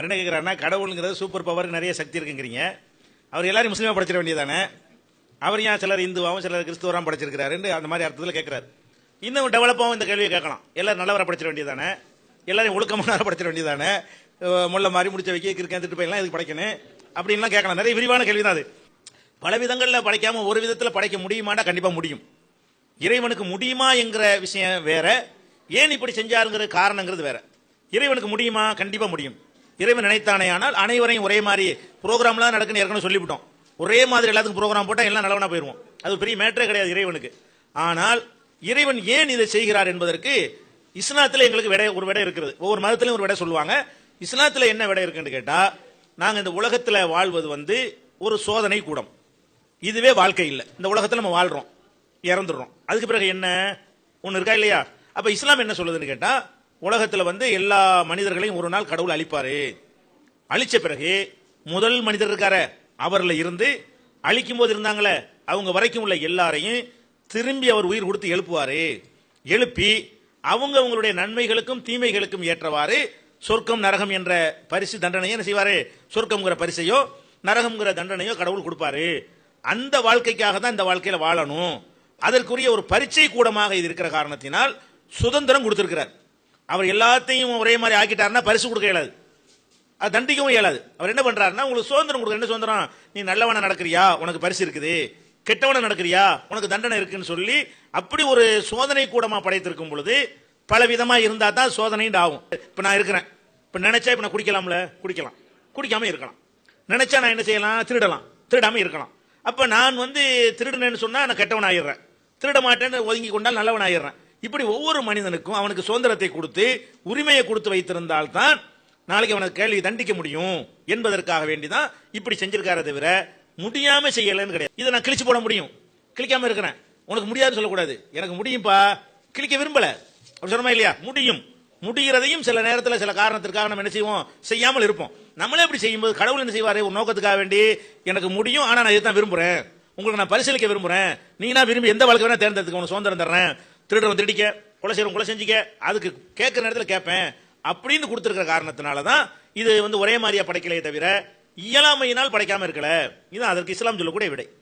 அவர் என்ன கேட்குறாருன்னா கடவுளுங்கிறது super power நிறைய சக்தி இருக்குங்கிறீங்க. அவர் எல்லாரும் முஸ்லீமாக படைச்சிட வேண்டியதானே அவர் ஏன் சிலர் இந்துவாகவும் சிலர் கிறிஸ்துவராகவும் படைச்சிருக்கிறாருன்னு அந்த மாதிரி அர்த்தத்தில் கேட்குறாரு இன்னும் டெவலப்பாகவும் இந்த கேள்வியை கேட்கலாம். எல்லாரும் நல்லவரை படைச்சிட வேண்டியதானே எல்லாரையும் ஒழுக்கமானவரை படைச்சிட வேண்டியதானே முள்ள மாதிரி முடிச்ச வைக்க கிறுக்கன் திட்டு போயெல்லாம் இதுக்கு படைக்கணும்? அப்படின்லாம் கேட்கலாம். நிறைய விரிவான கேள்வி தான் அது. பல விதங்களில் படைக்காமல் ஒரு விதத்தில் படைக்க முடியுமானா கண்டிப்பாக முடியும். இறைவனுக்கு முடியுமா என்கிற விஷயம் வேற. ஏன் இப்படி செஞ்சாருங்கிற காரணங்கிறது வேற. இறைவனுக்கு முடியுமா? கண்டிப்பாக முடியும். இறைவன் நினைத்தானே ஆனால் அனைவரையும் ஒரே மாதிரி ப்ரோக்ராம்லாம் நடக்குன்னு ஏற்கனவே சொல்லிவிட்டோம். ஒரே மாதிரி எல்லாத்துக்கும் ப்ரோக்ராம் போட்டால் எல்லாம் நல்லவனா போயிடுவோம் அது பெரிய மேட்டரே கிடையாது இறைவனுக்கு. ஆனால் இறைவன் ஏன் இதை செய்கிறார் என்பதற்கு இஸ்லாத்தில் எங்களுக்கு விடை ஒரு விடை இருக்கிறது ஒவ்வொரு மதத்திலையும் ஒரு விடை சொல்லுவாங்க. இஸ்லாத்தில் என்ன விடை இருக்குன்னு கேட்டால் நாங்கள் இந்த உலகத்தில் வாழ்வது வந்து ஒரு சோதனை கூடம். இதுவே வாழ்க்கை இல்லை. இந்த உலகத்தில் நம்ம வாழ்கிறோம் இறந்துடுறோம். அதுக்கு பிறகு என்ன? ஒன்று இருக்கா இல்லையா? அப்போ இஸ்லாம் என்ன சொல்லுதுன்னு கேட்டால் உலகத்தில் வந்து எல்லா மனிதர்களையும் ஒரு நாள் கடவுள் அழிப்பாரு. அழிச்ச பிறகு முதல் மனிதர் இருக்கார. அவரில் இருந்து அழிக்கும் போது இருந்தாங்களே அவங்க வரைக்கும் உள்ள எல்லாரையும் திரும்பி அவர் உயிர் கொடுத்து எழுப்புவார். எழுப்பி அவங்க அவங்களுடைய நன்மைகளுக்கும் தீமைகளுக்கும் ஏற்றவாறு சொர்க்கம் நரகம் என்ற பரிசு தண்டனையை என்ன சொர்க்கம்ங்கிற பரிசையோ நரகம்ங்கிற தண்டனையோ கடவுள் கொடுப்பாரு. அந்த வாழ்க்கைக்காக தான் இந்த வாழ்க்கையில் வாழணும். அதற்குரிய ஒரு பரீட்சை கூடமாக இது இருக்கிற காரணத்தினால் சுதந்திரம் கொடுத்திருக்கிறார். அவர் எல்லாத்தையும் ஒரே மாதிரி ஆக்கிட்டாருன்னா பரிசு கொடுக்க இயலாது. அது தண்டிக்கவும் இயலாது. அவர் என்ன பண்றாருன்னா உங்களுக்கு சுதந்திரம் கொடுக்க என்ன சுதந்திரம்? நீ நல்லவனை நடக்கிறியா? உனக்கு பரிசு இருக்குது. கெட்டவனை நடக்கிறியா? உனக்கு தண்டனை இருக்குன்னு சொல்லி அப்படி ஒரு சோதனை கூடமா படைத்திருக்கும் பொழுது பல விதமா இருந்தா தான் சோதனைன்னு ஆகும். இப்போ நான் இருக்கிறேன். இப்போ நினைச்சா இப்போ நான் குடிக்கலாம்ல? குடிக்கலாம். குடிக்காம இருக்கலாம். நினைச்சா நான் என்ன செய்யலாம்? திருடலாம். திருடாம இருக்கலாம். அப்போ நான் வந்து திருடுனேன்னு சொன்னால் நான் கெட்டவன் ஆயிடுறேன் திருட மாட்டேன்னு ஒதுங்கி கொண்டால் நல்லவன் ஆயிடுறேன் இப்படி ஒவ்வொரு மனிதனுக்கும் அவனுக்கு சுதந்திரத்தை கொடுத்து உரிமையை கொடுத்து வைத்திருந்தால்தான் நாளைக்கு அவனுக்கு கேள்வி தண்டிக்க முடியும் என்பதற்காக வேண்டிதான் இப்படி செஞ்சிருக்காரு தவிர முடியாம செய்யலன்னு கிடையாது. இதை நான் கிழிச்சு போட முடியும். கிழிக்காம இருக்கிறேன். உனக்கு முடியாதுன்னு சொல்லக்கூடாது. எனக்கு முடியும்பா? கிழிக்க விரும்பல. அப்படி சொன்னமா இல்லையா? முடியும். முடிகிறதையும் சில நேரத்தில் சில காரணத்திற்காக நம்ம என்ன செய்வோம்? செய்யாமல் இருப்போம். நம்மளே இப்படி செய்யும்போது கடவுள் என்ன செய்வாரே? ஒரு நோக்கத்துக்காக வேண்டி எனக்கு முடியும் ஆனால் நான் இதை தான் விரும்புகிறேன் உங்களுக்கு நான் பரிசீலிக்க விரும்புகிறேன் நீங்க நான் விரும்பி எந்த வாழ்க்கை வேணா தேர்ந்தெடுத்துக்க உனக்கு சுதந்திரம் தர்றேன். திருடுறவன் திருடிக்க கொலை செய்யறவன் கொலை செஞ்சிக்க அதுக்கு கேட்குற நேரத்தில் கேட்பேன். அப்படின்னு கொடுத்துருக்கிற காரணத்தினால தான் இது வந்து ஒரே மாதிரியா படைக்கலையே தவிர இயலாமையினால் படைக்காமல் இருக்கல. இது அதற்கு இஸ்லாம் சொல்லக்கூடிய விடை.